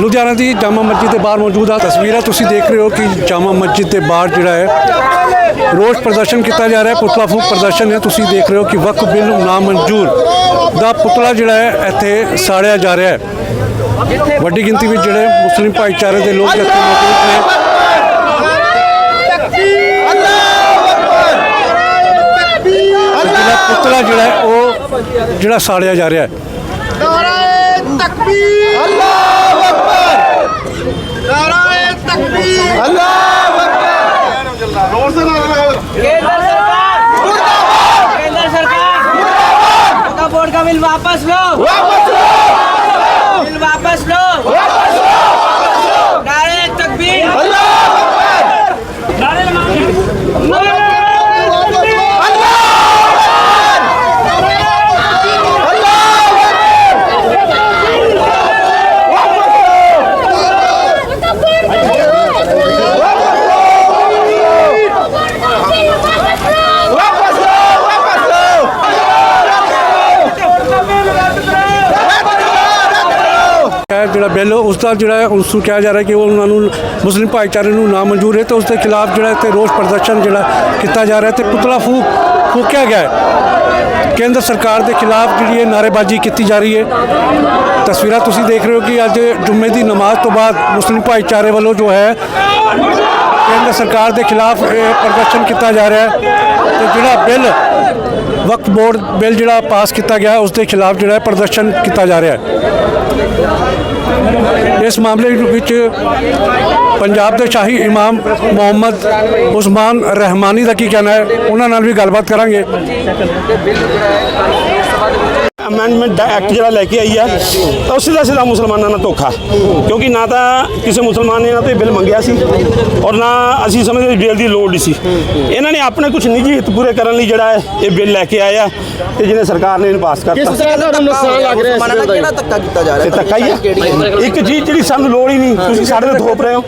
ਲੁਧਿਆਣਾ ਦੀ ਜਾਮਾ ਮਸਜਿਦ ਦੇ ਬਾਹਰ ਮੌਜੂਦ ਆ। ਤਸਵੀਰਾਂ ਤੁਸੀਂ ਦੇਖ ਰਹੇ ਹੋ ਕਿ ਜਾਮਾ ਮਸਜਿਦ ਦੇ ਬਾਹਰ ਜਿਹੜਾ ਹੈ, ਰੋਸ ਪ੍ਰਦਰਸ਼ਨ ਕੀਤਾ ਜਾ ਰਿਹਾ ਹੈ, ਪੁਤਲਾ ਫੂਕ ਪ੍ਰਦਰਸ਼ਨ ਹੈ। ਤੁਸੀਂ ਦੇਖ ਰਹੇ ਹੋ ਕਿ ਵਕਫ ਬਿੱਲ ਨੂੰ ਨਾਮਨਜ਼ੂਰ ਦਾ ਪੁਤਲਾ ਜਿਹੜਾ ਹੈ, ਇੱਥੇ ਸਾੜਿਆ ਜਾ ਰਿਹਾ ਹੈ। ਵੱਡੀ ਗਿਣਤੀ ਵਿੱਚ ਜਿਹੜੇ ਮੁਸਲਿਮ ਭਾਈਚਾਰੇ ਦੇ ਲੋਕ ਇੱਥੇ ਮੌਜੂਦ ਨੇ। ਪੁਤਲਾ ਜਿਹੜਾ ਹੈ, ਉਹ ਜਿਹੜਾ ਸਾੜਿਆ ਜਾ ਰਿਹਾ ਹੈ। ਨਾਰਾ ਤਕਬੀਰ। ਅੱਲਾਹ নারায়ণ তাকবীর। আল্লাহ। ਹੈ ਜਿਹੜਾ ਬਿੱਲ, ਉਸ ਦਾ ਜਿਹੜਾ ਹੈ ਉਸ ਨੂੰ ਕਿਹਾ ਜਾ ਰਿਹਾ ਕਿ ਉਹ ਉਹਨਾਂ ਨੂੰ ਮੁਸਲਿਮ ਭਾਈਚਾਰੇ ਨੂੰ ਨਾ ਮਨਜ਼ੂਰ ਹੈ ਤੇ ਉਸ ਦੇ ਖਿਲਾਫ ਜਿਹੜਾ ਤੇ ਰੋਸ ਪ੍ਰਦਰਸ਼ਨ ਜਿਹੜਾ ਕੀਤਾ ਜਾ ਰਿਹਾ ਤੇ ਪੁਤਲਾ ਫੂਕ ਫੂਕਿਆ ਗਿਆ ਹੈ। ਕੇਂਦਰ ਸਰਕਾਰ ਦੇ ਖਿਲਾਫ ਜਿਹੜੀ ਇਹ ਨਾਅਰੇਬਾਜ਼ੀ ਕੀਤੀ ਜਾ ਰਹੀ ਹੈ। ਤਸਵੀਰਾਂ ਤੁਸੀਂ ਦੇਖ ਰਹੇ ਹੋ ਕਿ ਅੱਜ ਜੁਮੇ ਦੀ ਨਮਾਜ਼ ਤੋਂ ਬਾਅਦ ਮੁਸਲਿਮ ਭਾਈਚਾਰੇ ਵੱਲੋਂ ਜੋ ਹੈ, ਕੇਂਦਰ ਸਰਕਾਰ ਦੇ ਖਿਲਾਫ ਇਹ ਪ੍ਰਦਰਸ਼ਨ ਕੀਤਾ ਜਾ ਰਿਹਾ ਹੈ ਤੇ ਜਿਹੜਾ ਬਿੱਲ ਵਕਫ ਬੋਰਡ ਬਿੱਲ ਜਿਹੜਾ ਪਾਸ ਕੀਤਾ ਗਿਆ ਉਸ ਦੇ ਖਿਲਾਫ ਜਿਹੜਾ ਪ੍ਰਦਰਸ਼ਨ ਕੀਤਾ ਜਾ ਰਿਹਾ ਹੈ। ਇਸ ਮਾਮਲੇ ਵਿੱਚ ਪੰਜਾਬ ਦੇ ਸ਼ਾਹੀ ਇਮਾਮ ਮੁਹੰਮਦ ਉਸਮਾਨ ਰਹਿਮਾਨੀ ਦਾ ਕੀ ਕਹਿਣਾ ਹੈ? ਉਹਨਾਂ ਨਾਲ ਵੀ ਗੱਲਬਾਤ ਕਰਾਂਗੇ। ਅਮੈਂਡਮੈਂਟ ਐਕਟ ਜਿਹੜਾ ਲੈ ਕੇ ਆਈ ਆ ਤਾਂ ਉਹ ਸਿੱਧਾ ਸਿੱਧਾ ਮੁਸਲਮਾਨਾਂ ਨਾਲ ਧੋਖਾ। ਕਿਉਂਕਿ ਨਾ ਤਾਂ ਕਿਸੇ ਮੁਸਲਮਾਨ ਨੇ ਨਾ ਤੇ ਬਿੱਲ ਮੰਗਿਆ ਸੀ ਔਰ ਨਾ ਅਸੀਂ ਸਮਝਦੇ ਬਿੱਲ ਦੀ ਲੋੜ ਨਹੀਂ ਸੀ। ਇਹਨਾਂ ਨੇ ਆਪਣੇ ਕੁਝ ਨਿੱਜੀ ਹਿੱਤ ਪੂਰੇ ਕਰਨ ਲਈ ਜਿਹੜਾ ਇਹ ਬਿੱਲ ਲੈ ਕੇ ਆਏ ਆ ਤੇ ਜਿਹਨੇ ਸਰਕਾਰ ਨੇ ਇਹਨੂੰ ਪਾਸ ਕਰਤਾ। ਤਰ੍ਹਾਂ ਦਾ ਨੁਕਸਾਨ ਲੱਗ ਰਿਹਾ ਇਸ ਬਿੱਲ ਦਾ ਕਿਹੜਾ ਧੱਕਾ ਕੀਤਾ ਜਾ ਰਿਹਾ? ਧੱਕਾ ਹੀ ਆ। ਇੱਕ ਚੀਜ਼ ਜਿਹੜੀ ਸਾਨੂੰ ਲੋੜ ਹੀ ਨਹੀਂ। ਤੁਸੀਂ ਸਾਡੇ ਤੇ ਥੋਪ ਰਹੇ ਹੋ।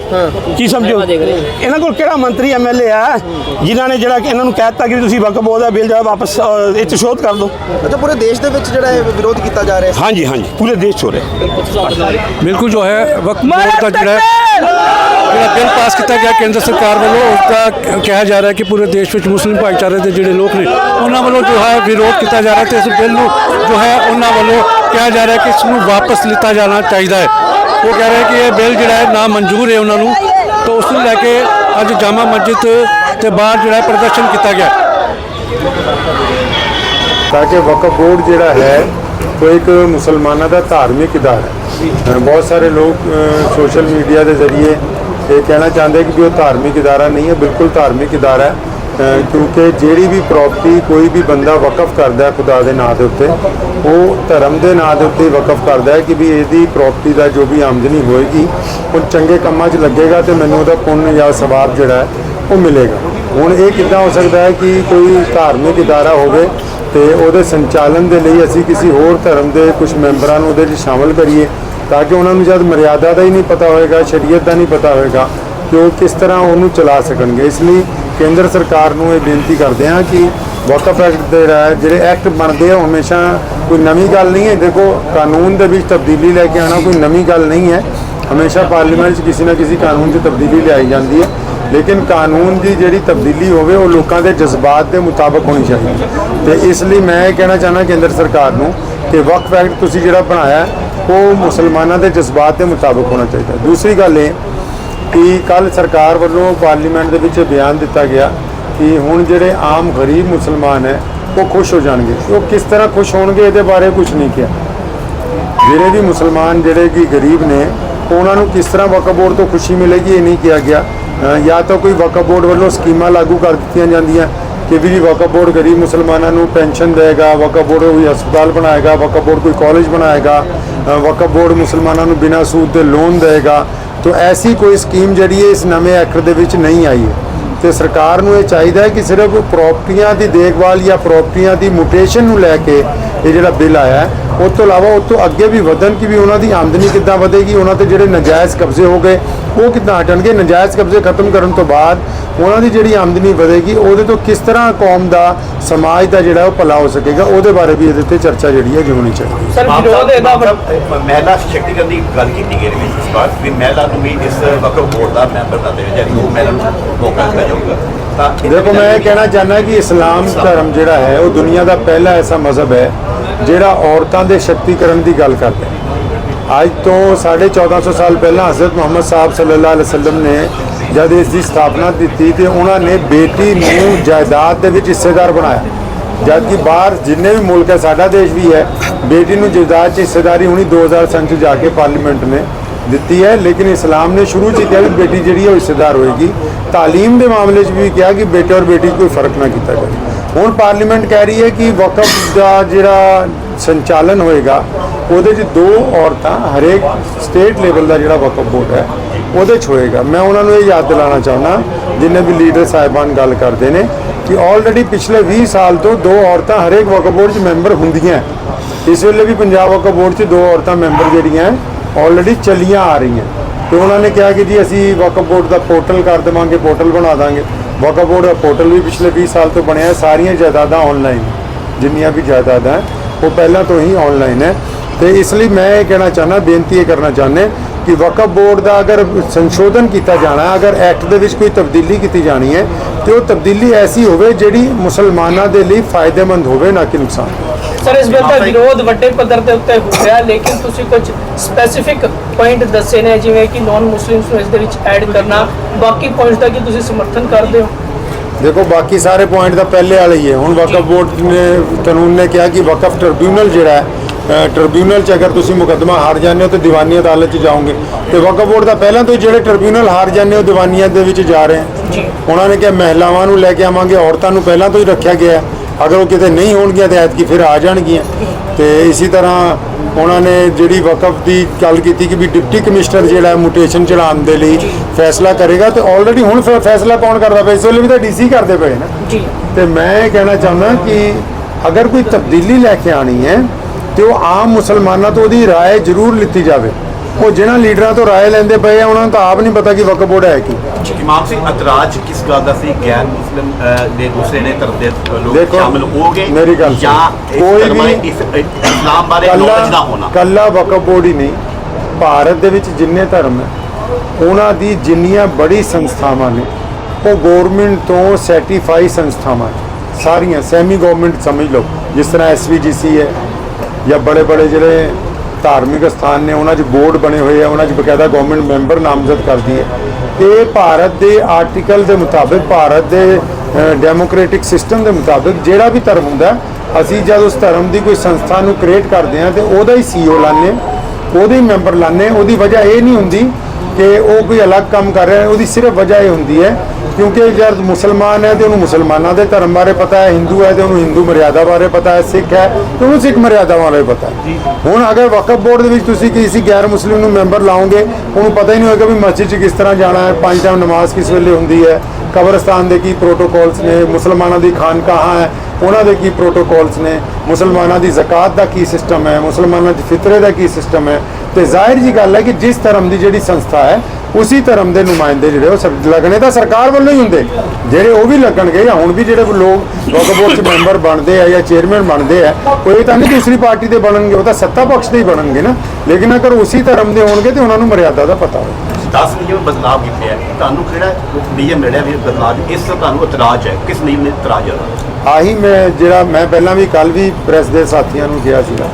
ਕੀ ਸਮਝੋ? ਇਹਨਾਂ ਕੋਲ ਕਿਹੜਾ ਮੰਤਰੀ ਐਮਐਲਏ ਆ ਜਿਨ੍ਹਾਂ ਨੇ ਜਿਹੜਾ ਕਿ ਇਹਨਾਂ ਨੂੰ ਕਹਿ ਦਿੱਤਾ ਕਿ ਤੁਸੀਂ ਵਕਫ ਬੋਰਡ ਦਾ ਬਿੱਲ ਜਿਹੜਾ ਵਾਪਸ ਇਹ 'ਚ ਸ਼ੋਧ ਕਰ ਦਿਓ। ਅੱਛਾ ਪੂਰੇ ਦੇਸ਼ ਦੇ ਵਿੱਚ ਜਿਹੜਾ ਇਹ ਵਿਰੋਧ ਕੀਤਾ ਜਾ ਰਿਹਾ ਹੈ? ਹਾਂਜੀ ਹਾਂਜੀ। ਪੂਰੇ ਦੇਸ਼ 'ਚ ਹੋ ਰਿਹਾ ਬਿਲਕੁਲ ਜੋ ਹੈ ਬੋਰਡ ਦਾ ਜਿਹੜਾ ਹੈ ਜਿਹੜਾ ਬਿੱਲ ਪਾਸ ਕੀਤਾ ਗਿਆ ਕੇਂਦਰ ਸਰਕਾਰ ਵੱਲੋਂ ਉਸ ਦਾ ਕ- ਕਿਹਾ ਜਾ ਰਿਹਾ ਹੈ ਕਿ ਪੂਰੇ ਦੇਸ਼ ਵਿੱਚ ਮੁਸਲਿਮ ਭਾਈਚਾਰੇ ਦੇ ਜਿਹੜੇ ਲੋਕ ਨੇ ਉਹਨਾਂ ਵੱਲੋਂ ਜੋ ਹੈ ਵਿਰੋਧ ਕੀਤਾ ਜਾ ਰਿਹਾ ਤੇ ਇਸ ਬਿੱਲ ਨੂੰ ਜੋ ਹੈ ਉਹਨਾਂ ਵੱਲੋਂ ਕਿਹਾ ਜਾ ਰਿਹਾ ਕਿ ਇਸ ਨੂੰ ਵਾਪਸ ਲਿੱਤਾ ਜਾਣਾ ਚਾਹੀਦਾ ਹੈ। ਉਹ ਕਹਿ ਰਹੇ ਕਿ ਇਹ ਬਿੱਲ ਜਿਹੜਾ ਹੈ ਨਾ ਮਨਜ਼ੂਰ ਹੈ ਉਹਨਾਂ ਨੂੰ ਤਾਂ ਉਸ ਨੂੰ ਲੈ ਕੇ ਅੱਜ ਜਾਮਾ ਮਸਜਿਦ ਤੇ ਬਾਹਰ ਜਿਹੜਾ ਹੈ ਪ੍ਰਦਰਸ਼ਨ ਕੀਤਾ ਗਿਆ ਤਾਂ ਕਿ ਵਕਫ ਬੋਰਡ ਜਿਹੜਾ ਹੈ ਉਹ ਇੱਕ ਮੁਸਲਮਾਨਾਂ ਦਾ ਧਾਰਮਿਕ ਇਦਾਰਾ ਹੈ ਬਹੁਤ ਸਾਰੇ ਲੋਕ ਸੋਸ਼ਲ ਮੀਡੀਆ ਦੇ ਜ਼ਰੀਏ ਇਹ ਕਹਿਣਾ ਚਾਹੁੰਦੇ ਕਿ ਉਹ ਧਾਰਮਿਕ ਇਦਾਰਾ ਨਹੀਂ ਹੈ ਬਿਲਕੁਲ ਧਾਰਮਿਕ ਇਦਾਰਾ ਹੈ ਕਿਉਂਕਿ ਜਿਹੜੀ ਵੀ ਪ੍ਰਾਪਰਟੀ ਕੋਈ ਵੀ ਬੰਦਾ ਵਕਫ ਕਰਦਾ ਹੈ ਖੁਦਾ ਦੇ ਨਾਂ ਦੇ ਉੱਤੇ ਉਹ ਧਰਮ ਦੇ ਨਾਂ ਦੇ ਉੱਤੇ ਵਕਫ ਕਰਦਾ ਹੈ ਕਿ ਵੀ ਇਹਦੀ ਪ੍ਰਾਪਰਟੀ ਦਾ ਜੋ ਵੀ ਆਮਦਨੀ ਹੋਏਗੀ ਉਹ ਚੰਗੇ ਕੰਮਾਂ 'ਚ ਲੱਗੇਗਾ ਤੇ ਮੈਨੂੰ ਉਹਦਾ ਪੁੰਨ ਜਾਂ ਸਵਾਬ ਜਿਹੜਾ ਹੈ ਉਹ ਮਿਲੇਗਾ ਹੁਣ ਇਹ ਕਿੱਦਾਂ ਹੋ ਸਕਦਾ ਹੈ ਕਿ ਕੋਈ ਧਾਰਮਿਕ ਇਦਾਰਾ ਹੋਵੇ ਤੇ ਉਹਦੇ ਸੰਚਾਲਨ ਦੇ ਲਈ ਅਸੀਂ ਕਿਸੇ ਹੋਰ ਧਰਮ ਦੇ ਕੁਝ ਮੈਂਬਰਾਂ ਨੂੰ ਉਹਦੇ 'ਚ ਸ਼ਾਮਲ ਕਰੀਏ ਤਾਂ ਕਿ ਉਹਨਾਂ ਨੂੰ ਜਦ ਮਰਿਆਦਾ ਦਾ ਹੀ ਨਹੀਂ ਪਤਾ ਹੋਏਗਾ, ਸ਼ਰੀਅਤ ਦਾ ਨਹੀਂ ਪਤਾ ਹੋਏਗਾ ਕਿ ਉਹ ਕਿਸ ਤਰ੍ਹਾਂ ਉਹਨੂੰ ਚਲਾ ਸਕਣਗੇ। ਇਸ ਲਈ ਕੇਂਦਰ ਸਰਕਾਰ ਨੂੰ ਇਹ ਬੇਨਤੀ ਕਰਦੇ ਹਾਂ ਕਿ ਵਕਫ ਐਕਟ ਦੇ ਰਾਹ ਜਿਹੜੇ ਐਕਟ ਬਣਦੇ ਆ, ਉਹ ਹਮੇਸ਼ਾ ਕੋਈ ਨਵੀਂ ਗੱਲ ਨਹੀਂ ਹੈ। ਦੇਖੋ, ਕਾਨੂੰਨ ਦੇ ਵਿੱਚ ਤਬਦੀਲੀ ਲੈ ਕੇ ਆਣਾ ਕੋਈ ਨਵੀਂ ਗੱਲ ਨਹੀਂ ਹੈ। ਹਮੇਸ਼ਾ ਪਾਰਲੀਮੈਂਟ 'ਚ ਕਿਸੇ ਨਾ ਕਿਸੇ ਕਾਨੂੰਨ 'ਚ ਤਬਦੀਲੀ ਲਿਆਈ ਜਾਂਦੀ ਹੈ। ਲੇਕਿਨ ਕਾਨੂੰਨ ਦੀ ਜਿਹੜੀ ਤਬਦੀਲੀ ਹੋਵੇ, ਉਹ ਲੋਕਾਂ ਦੇ ਜਜ਼ਬਾਤ ਦੇ ਮੁਤਾਬਕ ਹੋਣੀ ਚਾਹੀਦੀ ਹੈ। ਤੇ ਇਸ ਲਈ ਮੈਂ ਇਹ ਕਹਿਣਾ ਚਾਹਨਾ ਕੇਂਦਰ ਸਰਕਾਰ ਨੂੰ ਕਿ ਵਕਫ ਐਕਟ ਤੁਸੀਂ ਜਿਹੜਾ ਬਣਾਇਆ, ਉਹ ਮੁਸਲਮਾਨਾਂ ਦੇ ਜਜ਼ਬਾਤ ਦੇ ਮੁਤਾਬਕ ਹੋਣਾ ਚਾਹੀਦਾ ਦੂਸਰੀ ਗੱਲ ਇਹ ਕਿ ਕੱਲ ਸਰਕਾਰ ਵੱਲੋਂ ਪਾਰਲੀਮੈਂਟ ਦੇ ਵਿੱਚ ਬਿਆਨ ਦਿੱਤਾ ਗਿਆ ਕਿ ਹੁਣ ਜਿਹੜੇ ਆਮ ਗਰੀਬ ਮੁਸਲਮਾਨ ਹੈ, ਉਹ ਖੁਸ਼ ਹੋ ਜਾਣਗੇ। ਉਹ ਕਿਸ ਤਰ੍ਹਾਂ ਖੁਸ਼ ਹੋਣਗੇ, ਇਹਦੇ ਬਾਰੇ ਕੁਝ ਨਹੀਂ ਕਿਹਾ। ਜਿਹੜੇ ਵੀ ਮੁਸਲਮਾਨ ਜਿਹੜੇ ਕਿ ਗਰੀਬ ਨੇ, ਉਹਨਾਂ ਨੂੰ ਕਿਸ ਤਰ੍ਹਾਂ ਵਕਫ ਬੋਰਡ ਤੋਂ ਖੁਸ਼ੀ ਮਿਲੇਗੀ, ਇਹ ਨਹੀਂ ਕਿਹਾ ਗਿਆ। ਜਾਂ ਤਾਂ ਕੋਈ ਵਕਫ ਬੋਰਡ ਵੱਲੋਂ ਸਕੀਮਾਂ ਲਾਗੂ ਕਰ ਦਿੱਤੀਆਂ ਜਾਂਦੀਆਂ ਕਿ ਵੀ ਵਕਫ ਬੋਰਡ ਗਰੀਬ ਮੁਸਲਮਾਨਾਂ ਨੂੰ ਪੈਨਸ਼ਨ ਦੇਗਾ ਵਕਫ ਬੋਰਡ ਕੋਈ ਹਸਪਤਾਲ ਬਣਾਏਗਾ ਵਕਫ ਬੋਰਡ ਕੋਈ ਕਾਲਜ ਬਣਾਏਗਾ ਵਕਫ ਬੋਰਡ ਮੁਸਲਮਾਨਾਂ ਨੂੰ ਬਿਨਾਂ ਸੂਦ ਦੇ ਲੋਨ ਦੇਗਾ ਤਾਂ ਐਸੀ ਕੋਈ ਸਕੀਮ ਜਿਹੜੀ ਹੈ ਇਸ ਨਵੇਂ ਐਕਟ ਦੇ ਵਿੱਚ ਨਹੀਂ ਆਈ ਹੈ। ਤੇ ਸਰਕਾਰ ਨੂੰ ਇਹ ਚਾਹੀਦਾ ਹੈ ਕਿ ਸਿਰਫ ਪ੍ਰਾਪਰਟੀਆਂ ਦੀ ਦੇਖਭਾਲ ਜਾਂ ਪ੍ਰਾਪਰਟੀਆਂ ਦੀ ਮੋਟੇਸ਼ਨ ਨੂੰ ਲੈ ਕੇ ਇਹ ਜਿਹੜਾ ਬਿੱਲ ਆਇਆ ਹੈ ਉਸ ਤੋਂ ਇਲਾਵਾ ਉਸ ਤੋਂ ਅੱਗੇ ਵੀ ਵਧਣ ਕਿ ਵੀ ਉਹਨਾਂ ਦੀ ਆਮਦਨੀ ਕਿੱਦਾਂ ਵਧੇਗੀ ਉਹਨਾਂ ਤੇ ਜਿਹੜੇ ਨਜਾਇਜ਼ ਕਬਜ਼ੇ ਹੋ ਗਏ ਉਹ ਕਿੱਦਾਂ ਹਟਣਗੇ? ਨਜਾਇਜ਼ ਕਬਜ਼ੇ ਖਤਮ ਕਰਨ ਤੋਂ ਬਾਅਦ ਉਹਨਾਂ ਦੀ ਜਿਹੜੀ ਆਮਦਨੀ ਵਧੇਗੀ ਉਹਦੇ ਤੋਂ ਕਿਸ ਤਰ੍ਹਾਂ ਕੌਮ ਦਾ ਸਮਾਜ ਦਾ ਜਿਹੜਾ ਉਹ ਭਲਾ ਹੋ ਸਕੇਗਾ ਉਹਦੇ ਬਾਰੇ ਵੀ ਇਹਦੇ ਤੇ ਚਰਚਾ ਜਿਹੜੀ ਹੈ ਹੋਣੀ ਚਾਹੀਦੀ ਹੈ। ਸਰ ਵਿਰੋਧ ਇਹਦਾ ਮਹਿਲਾ ਸ਼ਕਤੀਕਰਨ ਦੀ ਗੱਲ ਕੀਤੀ ਗਈ ਵਿੱਚ ਇਸ ਵਾਰ ਵੀ ਮਹਿਲਾ ਨੂੰ ਵੀ ਇਸ ਵਕਫ ਬੋਰਡ ਦਾ ਮੈਂਬਰ ਦਾ ਦੇ ਜਾਨੀ ਉਹ ਮਹਿਲਾ ਨੂੰ ਮੌਕਾ ਦਿੱਤਾ ਜਾਊਗਾ। ਤਾਂ ਦੇਖੋ ਮੈਂ ਇਹ ਕਹਿਣਾ ਚਾਹੁੰਦਾ ਕਿ ਇਸਲਾਮ ਧਰਮ ਜਿਹੜਾ ਹੈ ਉਹ ਦੁਨੀਆ ਦਾ ਪਹਿਲਾ ਐਸਾ ਮਜ਼ਹਬ ਹੈ ਜਿਹੜਾ ਔਰਤਾਂ ਦੇ ਸ਼ਕਤੀਕਰਨ ਦੀ ਗੱਲ ਕਰਦਾ ਹੈ। ਅੱਜ ਤੋਂ 1450 ਸਾਲ ਪਹਿਲਾਂ ਹਜ਼ਰਤ ਮੁਹੰਮਦ ਸਾਹਿਬ ਸੱਲੱਲਾਹੁ ਅਲੈਹਿ ਵਸੱਲਮ ਨੇ ਜਦ ਇਸ ਦੀ ਸਥਾਪਨਾ ਦਿੱਤੀ ਤੇ ਉਹਨਾਂ ਨੇ ਬੇਟੀ ਨੂੰ ਜਾਇਦਾਦ ਦੇ ਵਿੱਚ ਹਿੱਸੇਦਾਰ ਬਣਾਇਆ। ਜਦ ਕਿ ਬਾਹਰ ਜਿੰਨੇ ਵੀ ਮੁਲਕ ਹੈ, ਸਾਡਾ ਦੇਸ਼ ਵੀ ਹੈ, ਬੇਟੀ ਨੂੰ ਜਾਇਦਾਦ 'ਚ ਹਿੱਸੇਦਾਰੀ ਹੁਣੀ 2000 ਸੰਨ 'ਚ ਜਾ ਕੇ ਪਾਰਲੀਮੈਂਟ ਨੇ ਦਿੱਤੀ ਹੈ। ਲੇਕਿਨ ਇਸਲਾਮ ਨੇ ਸ਼ੁਰੂ 'ਚ ਹੀ ਕਿਹਾ ਵੀ ਬੇਟੀ ਜਿਹੜੀ ਹੈ ਉਹ ਹਿੱਸੇਦਾਰ ਹੋਏਗੀ। ਤਾਲੀਮ ਦੇ ਮਾਮਲੇ 'ਚ ਵੀ ਕਿਹਾ ਕਿ ਬੇਟੇ ਔਰ ਬੇਟੀ 'ਚ ਕੋਈ ਫ਼ਰਕ ਨਾ ਕੀਤਾ ਜਾਵੇ। ਹੁਣ ਪਾਰਲੀਮੈਂਟ ਕਹਿ ਰਹੀ ਹੈ ਕਿ ਵਕਫ ਦਾ ਜਿਹੜਾ ਸੰਚਾਲਨ ਹੋਏਗਾ, ਉਹਦੇ 'ਚ ਦੋ ਔਰਤਾਂ ਹਰੇਕ ਸਟੇਟ ਲੈਵਲ ਦਾ ਜਿਹੜਾ ਵਕਫ ਬੋਰਡ ਹੈ, ਉਹਦੇ 'ਚ ਹੋਏਗਾ। ਮੈਂ ਉਹਨਾਂ ਨੂੰ ਇਹ ਯਾਦ ਦਿਲਾਉਣਾ ਚਾਹੁੰਦਾ, ਜਿੰਨੇ ਵੀ ਲੀਡਰ ਸਾਹਿਬਾਨ ਗੱਲ ਕਰਦੇ ਨੇ, ਕਿ ਆਲਰੇਡੀ ਪਿਛਲੇ 20 ਸਾਲ ਤੋਂ ਦੋ ਔਰਤਾਂ ਹਰੇਕ ਵਕਫ ਬੋਰਡ 'ਚ ਮੈਂਬਰ ਹੁੰਦੀਆਂ ਇਸ ਵੇਲੇ ਵੀ ਪੰਜਾਬ ਵਕਫ ਬੋਰਡ 'ਚ ਦੋ ਔਰਤਾਂ ਮੈਂਬਰ ਜਿਹੜੀਆਂ ਆਲਰੇਡੀ ਚੱਲੀਆਂ ਆ ਰਹੀਆਂ। ਤੇ ਉਹਨਾਂ ਨੇ ਕਿਹਾ ਕਿ ਜੀ ਅਸੀਂ ਵਕਫ ਬੋਰਡ ਦਾ ਪੋਰਟਲ ਕਰ ਦੇਵਾਂਗੇ, ਪੋਰਟਲ ਬਣਾ ਦਾਂਗੇ। ਵਕਫ ਬੋਰਡ ਦਾ ਪੋਰਟਲ ਵੀ ਪਿਛਲੇ 20 ਸਾਲ ਤੋਂ ਬਣਿਆ ਸਾਰੀਆਂ ਜਾਇਦਾਦਾਂ ਆਨਲਾਈਨ ਜਿੰਨੀਆਂ ਵੀ ਜਾਇਦਾਦਾਂ ਉਹ ਪਹਿਲਾਂ ਤੋਂ ਹੀ ਆਨਲਾਈਨ ਹੈ। ਤੇ ਇਸ ਲਈ ਮੈਂ ਇਹ ਕਹਿਣਾ ਚਾਹੁੰਦਾ, ਬੇਨਤੀ ਇਹ ਕਰਨਾ ਚਾਹੁੰਦੇ ਕਿ ਵਕਫ ਬੋਰਡ ਦਾ ਅਗਰ ਸੰਸ਼ੋਧਨ ਕੀਤਾ ਜਾਣਾ ਅਗਰ ਐਕਟ ਦੇ ਵਿੱਚ ਕੋਈ ਤਬਦੀਲੀ ਕੀਤੀ ਜਾਣੀ ਹੈ, ਤੇ ਉਹ ਤਬਦੀਲੀ ਐਸੀ ਹੋਵੇ ਜਿਹੜੀ ਮੁਸਲਮਾਨਾਂ ਦੇ ਲਈ ਫਾਇਦੇਮੰਦ ਹੋਵੇ, ਨਾ ਕਿ ਨੁਕਸਾਨ ਸਰ ਇਸ ਬਿੱਲ ਦਾ ਵਿਰੋਧ ਵੱਡੇ ਪੱਧਰ ਦੇ ਉੱਤੇ ਹੋ ਰਿਹਾ ਲੇਕਿਨ ਤੁਸੀਂ ਕੁਝ ਸਪੈਸੀਫਿਕ ਪੁਆਇੰਟ ਦੱਸੇ ਨੇ ਜਿਵੇਂ ਕਿ ਨਾਨ ਮੁਸਲਿਮਸ ਨੂੰ ਇਸ ਦੇ ਵਿੱਚ ਐਡ ਕਰਨਾ। ਬਾਕੀ ਪੁਆਇੰਟਸ ਦਾ ਕੀ ਤੁਸੀਂ ਸਮਰਥਨ ਕਰਦੇ ਹੋ? ਦੇਖੋ ਬਾਕੀ ਸਾਰੇ ਪੁਆਇੰਟ ਤਾਂ ਪਹਿਲੇ ਵਾਲੇ ਹੀ ਹੈ। ਹੁਣ ਵਕਫ ਬੋਰਡ ਨੇ ਕਾਨੂੰਨ ਨੇ ਕਿਹਾ ਕਿ ਵਕਫ ਟ੍ਰਿਬਿਊਨਲ ਜਿਹੜਾ ਹੈ ਟ੍ਰਿਬਿਊਨਲ 'ਚ ਅਗਰ ਤੁਸੀਂ ਮੁਕੱਦਮਾ ਹਾਰ ਜਾਂਦੇ ਹੋ ਤੇ ਦੀਵਾਨੀ ਅਦਾਲਤ 'ਚ ਜਾਓਗੇ। ਤੇ ਵਕਫ ਬੋਰਡ ਦਾ ਪਹਿਲਾਂ ਤੋਂ ਜਿਹੜੇ ਟ੍ਰਿਬਿਊਨਲ ਹਾਰ ਜਾਂਦੇ ਹੋ ਦੀਵਾਨੀਆਂ ਦੇ ਵਿੱਚ ਜਾ ਰਹੇ ਹਨ ਜੀ। ਉਹਨਾਂ ਨੇ ਕਿਹਾ ਮਹਿਲਾਵਾਂ ਨੂੰ ਲੈ ਕੇ ਆਵਾਂਗੇ ਔਰਤਾਂ ਨੂੰ ਪਹਿਲਾਂ ਤੋਂ ਹੀ ਰੱਖਿਆ ਗਿਆ ਹੈ। ਅਗਰ ਉਹ ਕਿਤੇ ਨਹੀਂ ਹੋਣਗੀਆਂ ਤੇ ਐਤਕੀ ਫਿਰ ਆ ਜਾਣਗੀਆਂ ਤੇ ਇਸੇ ਤਰ੍ਹਾਂ ਉਹਨਾਂ ਨੇ ਜਿਹੜੀ ਵਕਫ ਦੀ ਗੱਲ ਕੀਤੀ ਕਿ ਵੀ ਡਿਪਟੀ ਕਮਿਸ਼ਨਰ ਜਿਹੜਾ ਹੈ ਮੁਟੇਸ਼ਨ ਚੜਾਉਣ ਦੇ ਲਈ ਫੈਸਲਾ ਕਰੇਗਾ ਤੇ ਆਲਰੇਡੀ ਹੁਣ ਫਿਰ ਫੈਸਲਾ ਕੌਣ ਕਰਦਾ ਪਿਆ ਇਸ ਵੇਲੇ ਵੀ ਤਾਂ ਡੀਸੀ ਕਰਦੇ ਪਏ ਨਾ ਜੀ ਤੇ ਮੈਂ ਇਹ ਕਹਿਣਾ ਚਾਹੁੰਦਾ ਕਿ ਅਗਰ ਕੋਈ ਤਬਦੀਲੀ ਲੈ ਕੇ ਆਣੀ ਹੈ ਤੇ ਉਹ ਆਮ ਮੁਸਲਮਾਨਾਂ ਤੋਂ ਉਹਦੀ رائے ਜ਼ਰੂਰ ਲਿੱਤੀ ਜਾਵੇ ਉਹ ਜਿਹਨਾਂ ਲੀਡਰਾਂ ਤੋਂ رائے ਲੈਂਦੇ ਪਏ ਆ ਉਹਨਾਂ ਨੂੰ ਤਾਂ ਆਪ ਨਹੀਂ ਪਤਾ ਕਿ ਵਕਫ ਬੋਰਡ ਹੈ ਕੀ ਇਮਾਮ ਸਿੰਘ ਇਤਰਾਜ਼ ਕਿਸ ਗੱਲ ਦਾ ਸੀ ਗੈਰ ਮੁਸਲਿਮ ਅਹ, ਦੇ ਦੂਸਰੇ ਨੇ ਧਰਮ ਦੇ ਲੋਕ ਦੇਖੋ, ਸ਼ਾਮਲ ਹੋਗੇ ਮੇਰੀ ਗੱਲ ਸੁਣੋ। ਜਾਂ ਇਸ ਕੋਈ ਧਰਮ ਬਾਰੇ ਵੀ- ਇਸ ਇਸਲਾਮ ਬਾਰੇ ਨੌਲੇਜ ਨਾ ਹੋਣਾ ਕੱਲਾ ਵਕਫ ਬੋਰਡ ਹੀ ਨਹੀਂ ਭਾਰਤ ਦੇ ਵਿੱਚ ਜਿੰਨੇ ਧਰਮ ਹੈ ਉਹਨਾਂ ਦੀ ਜਿੰਨੀਆਂ ਬੜੀ ਸੰਸਥਾਵਾਂ ਨੇ ਉਹ ਗਵਰਨਮੈਂਟ ਤੋਂ ਸਰਟੀਫਾਈ ਸੰਸਥਾਵਾਂ ਨੇ। ਸਾਰੀਆਂ ਸੈਮੀ ਗਵਰਨਮੈਂਟ ਸਮਝ ਲਓ ਜਿਸ ਤਰ੍ਹਾਂ ਐਸਵੀਜੀਸੀ ਹੈ ਜਾਂ ਬੜੇ ਬੜੇ ਜਿਹੜੇ ਧਾਰਮਿਕ ਸਥਾਨ ਨੇ, ਉਹਨਾਂ 'ਚ ਬੋਰਡ ਬਣੇ ਹੋਏ ਆ, ਉਹਨਾਂ 'ਚ ਬਕਾਇਦਾ ਗਵਰਨਮੈਂਟ ਮੈਂਬਰ ਨਾਮਜ਼ਦ ਕਰਦੀ ਹੈ ਇਹ ਭਾਰਤ ਦੇ ਆਰਟੀਕਲ ਦੇ ਮੁਤਾਬਿਕ, ਭਾਰਤ ਦੇ ਡੈਮੋਕ੍ਰੈਟਿਕ ਸਿਸਟਮ ਦੇ ਮੁਤਾਬਿਕ ਜਿਹੜਾ ਵੀ ਧਰਮ ਹੁੰਦਾ, ਅਸੀਂ ਜਦ ਉਸ ਧਰਮ ਦੀ ਕੋਈ ਸੰਸਥਾ ਨੂੰ ਕ੍ਰੀਏਟ ਕਰਦੇ ਹਾਂ ਤੇ ਉਹਦਾ ਹੀ ਸੀਓ ਲਾਣੇ ਉਹਦੇ ਹੀ ਮੈਂਬਰ ਲਾਣੇ ਉਹਦੀ ਵਜ੍ਹਾ ਇਹ ਨਹੀਂ ਹੁੰਦੀ ਕਿ ਉਹ ਕੋਈ ਅਲੱਗ ਕੰਮ ਕਰ ਰਿਹਾ, ਉਹਦੀ ਸਿਰਫ ਵਜ੍ਹਾ ਇਹ ਹੁੰਦੀ ਹੈ ਕਿਉਂਕਿ ਜਦ ਮੁਸਲਮਾਨ ਹੈ ਤੇ ਉਹਨੂੰ ਮੁਸਲਮਾਨਾਂ ਦੇ ਧਰਮ ਬਾਰੇ ਪਤਾ ਹੈ ਹਿੰਦੂ ਹੈ ਤੇ ਉਹਨੂੰ ਹਿੰਦੂ ਮਰਿਆਦਾ ਬਾਰੇ ਪਤਾ ਹੈ ਸਿੱਖ ਹੈ ਤੇ ਉਹਨੂੰ ਸਿੱਖ ਮਰਿਆਦਾ ਬਾਰੇ ਪਤਾ ਹੈ। ਹੁਣ ਅਗਰ ਵਕਫ ਬੋਰਡ ਦੇ ਵਿੱਚ ਤੁਸੀਂ ਕਿਸੇ ਗੈਰ ਮੁਸਲਿਮ ਨੂੰ ਮੈਂਬਰ ਲਾਓਗੇ ਉਹਨੂੰ ਪਤਾ ਹੀ ਨਹੀਂ ਹੋਏਗਾ ਵੀ ਮਸਜਿਦ 'ਚ ਕਿਸ ਤਰ੍ਹਾਂ ਜਾਣਾ ਹੈ ਪੰਜ ਟਾਈਮ ਨਮਾਜ਼ ਕਿਸ ਵੇਲੇ ਹੁੰਦੀ ਹੈ ਕਬਰਸਤਾਨ ਦੇ ਕੀ ਪ੍ਰੋਟੋਕੋਲਸ ਨੇ ਮੁਸਲਮਾਨਾਂ ਦੀ ਖਾਨਕਾਹਾਂ ਹੈ ਉਹਨਾਂ ਦੇ ਕੀ ਪ੍ਰੋਟੋਕੋਲਸ ਨੇ ਮੁਸਲਮਾਨਾਂ ਦੀ ਜ਼ਕਾਤ ਦਾ ਕੀ ਸਿਸਟਮ ਹੈ ਮੁਸਲਮਾਨਾਂ ਦੀ ਫਿਤਰੇ ਦਾ ਕੀ ਸਿਸਟਮ ਹੈ ਤੇ ਜ਼ਾਹਿਰ ਜੀ ਗੱਲ ਹੈ ਕਿ ਜਿਸ ਧਰਮ ਦੀ ਜਿਹੜੀ ਸੰਸਥਾ ਹੈ ਉਸੇ ਧਰਮ ਦੇ ਨੁਮਾਇੰਦੇ ਜਿਹੜੇ ਉਹ ਲੱਗਣੇ ਤਾਂ ਸਰਕਾਰ ਵੱਲੋਂ ਹੀ ਹੁੰਦੇ। ਜਿਹੜੇ ਉਹ ਵੀ ਲੱਗਣਗੇ ਜਾਂ ਹੁਣ ਵੀ ਜਿਹੜੇ ਲੋਕ ਵਕਫ ਬੋਰਡ 'ਚ ਮੈਂਬਰ ਬਣਦੇ ਆ ਜਾਂ ਚੇਅਰਮੈਨ ਬਣਦੇ ਆ ਉਹ ਇਹ ਤਾਂ ਨਹੀਂ ਦੂਸਰੀ ਪਾਰਟੀ ਦੇ ਬਣਨਗੇ ਉਹ ਤਾਂ ਸੱਤਾ ਪਕਸ਼ ਦੇ ਹੀ ਬਣਨਗੇ ਨਾ। ਲੇਕਿਨ ਅਗਰ ਉਸੇ ਧਰਮ ਦੇ ਹੋਣਗੇ ਤੇ ਉਹਨਾਂ ਨੂੰ ਮਰਿਆਦਾ ਦਾ ਪਤਾ ਹੋਵੇ। 10 ਨਿਯਮ ਬਦਲਾਵ ਕੀਤੇ ਆ। ਤੁਹਾਨੂੰ ਕਿਹੜਾ ਨਿਯਮ ਮਿਲਿਆ ਵੀ ਬਦਲਾਵ ਇਸ ਤੋਂ ਤੁਹਾਨੂੰ ਇਤਰਾਜ਼ ਹੈ? ਕਿਸ ਨਿਯਮ ਨੇ ਇਤਰਾਜ਼ ਹੈ ਆਹੀ ਮੈਂ ਜਿਹੜਾ ਮੈਂ ਪਹਿਲਾਂ ਵੀ ਕੱਲ ਵੀ ਪ੍ਰੈਸ ਦੇ ਸਾਥੀਆਂ ਨੂੰ ਕਿਹਾ ਸੀਗਾ।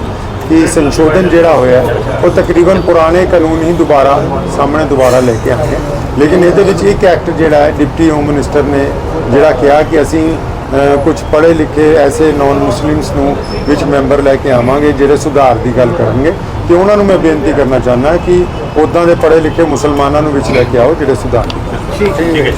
ਕਿ ਸੰਸ਼ੋਧਨ ਜਿਹੜਾ ਹੋਇਆ, ਉਹ ਤਕਰੀਬਨ ਪੁਰਾਣੇ ਕਾਨੂੰਨ ਹੀ ਦੁਬਾਰਾ ਸਾਹਮਣੇ ਦੁਬਾਰਾ ਲੈ ਕੇ ਆਏ ਲੇਕਿਨ ਇਹਦੇ ਵਿੱਚ ਇੱਕ ਐਕਟ ਜਿਹੜਾ ਹੈ, ਡਿਪਟੀ ਹੋਮ ਮਿਨਿਸਟਰ ਨੇ ਜਿਹੜਾ ਕਿਹਾ ਕਿ ਅਸੀਂ ਕੁਝ ਪੜ੍ਹੇ ਲਿਖੇ ਐਸੇ ਨਾਨ ਮੁਸਲਿਮਸ ਨੂੰ ਵਿੱਚ ਮੈਂਬਰ ਲੈ ਕੇ ਆਵਾਂਗੇ, ਜਿਹੜੇ ਸੁਧਾਰ ਦੀ ਗੱਲ ਕਰਨਗੇ। ਤੇ ਉਹਨਾਂ ਨੂੰ ਮੈਂ ਬੇਨਤੀ ਕਰਨਾ ਚਾਹੁੰਦਾ ਕਿ ਉਦਾਂ ਦੇ ਪੜ੍ਹੇ ਲਿਖੇ ਮੁਸਲਮਾਨਾਂ ਨੂੰ ਵਿੱਚ ਲੈ ਕੇ ਆਓ, ਜਿਹੜੇ ਸੁਧਾਰ ਦੀ ਠੀਕ ਹੈ।